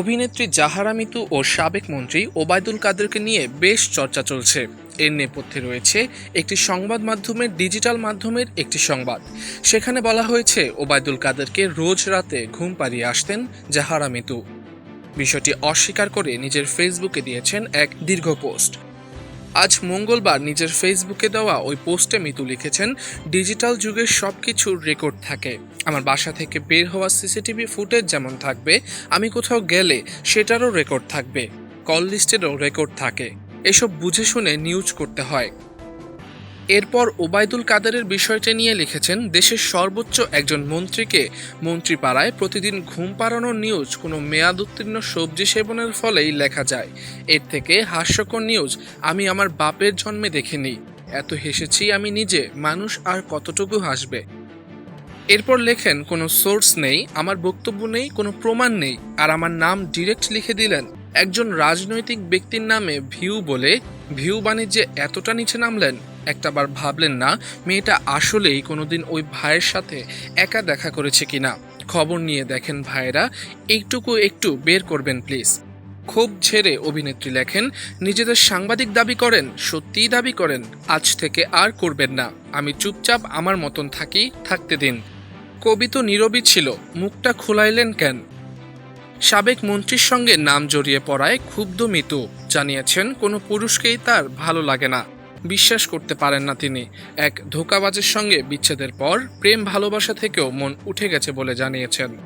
অভিনেত্রী জাহারা মিতু ও সাবেক মন্ত্রী ওবায়দুল কাদেরকে নিয়ে বেশ চর্চা চলছে। এর নেপথ্যে রয়েছে একটি সংবাদ মাধ্যমের ডিজিটাল মাধ্যমের একটি সংবাদ। সেখানে বলা হয়েছে, ওবায়দুল কাদেরকে রোজ রাতে ঘুম পাড়িয়ে আসতেন জাহারা মিতু। বিষয়টি অস্বীকার করে নিজের ফেসবুকে দিয়েছেন এক দীর্ঘ পোস্ট। আজ মঙ্গলবার নিজের ফেসবুকে দেওয়া ওই পোস্টে মিতু লিখেছেন, ডিজিটাল যুগের সব কিছুর রেকর্ড থাকে। আমার বাসা থেকে বের হওয়া সিসিটিভি ফুটেজ যেমন থাকবে, আমি কোথাও গেলে সেটারও রেকর্ড থাকবে। কল লিস্টেরও রেকর্ড থাকে। এসব বুঝে শুনে নিউজ করতে হয়। এরপর ওবায়দুল কাদেরের বিষয়টি নিয়ে লিখেছেন, দেশের সর্বোচ্চ একজন মন্ত্রীকে মন্ত্রীপাড়ায় প্রতিদিন ঘুম পাড়ানোর নিউজ, কোনো মেয়াদ উত্তীর্ণ সবজি সেবনের ফলেই লেখা যায়। এর থেকে হাস্যকর নিউজ, আমি আমার বাপের জন্মে দেখিনি। এত হেসেছি আমি নিজে, মানুষ আর কতটুকু হাসবে? এরপর লেখেন, কোনো সোর্স নেই, আমার বক্তব্য নেই, কোনো প্রমাণ নেই, আর আমার নাম ডিরেক্ট লিখে দিলেন। একজন রাজনৈতিক ব্যক্তির নামে ভিউ বলে ভিউ বাণিজ্যে এতটা নিচে নামলেন, একটাবার ভাবলেন না মেয়েটা আসলেই কোনোদিন ওই ভাইয়ের সাথে একা দেখা করেছে কিনা। খবর নিয়ে দেখেন ভাইয়েরা, এইটুকু একটু বের করবেন প্লিজ। ক্ষোভ ঝেড়ে অভিনেত্রী লেখেন, নিজেদের সাংবাদিক দাবি করেন, সত্যিই দাবি করেন, আজ থেকে আর করবেন না। আমি চুপচাপ আমার মতন থাকি, থাকতে দিন। কবি তো নীরবই ছিল, মুখটা খোলাইলেন কেন? সাবেক মন্ত্রীর সঙ্গে নাম জড়িয়ে পড়ায় ক্ষুব্ধ মিতু। জানিয়েছেন, কোনো পুরুষকেই তার ভালো লাগে না। বিশ্বাস করতে পারেন না তিনি। এক ধোকাবাজের সঙ্গে বিচ্ছেদের পর প্রেম ভালোবাসা থেকেও মন উঠে গেছে বলে জানিয়েছেন।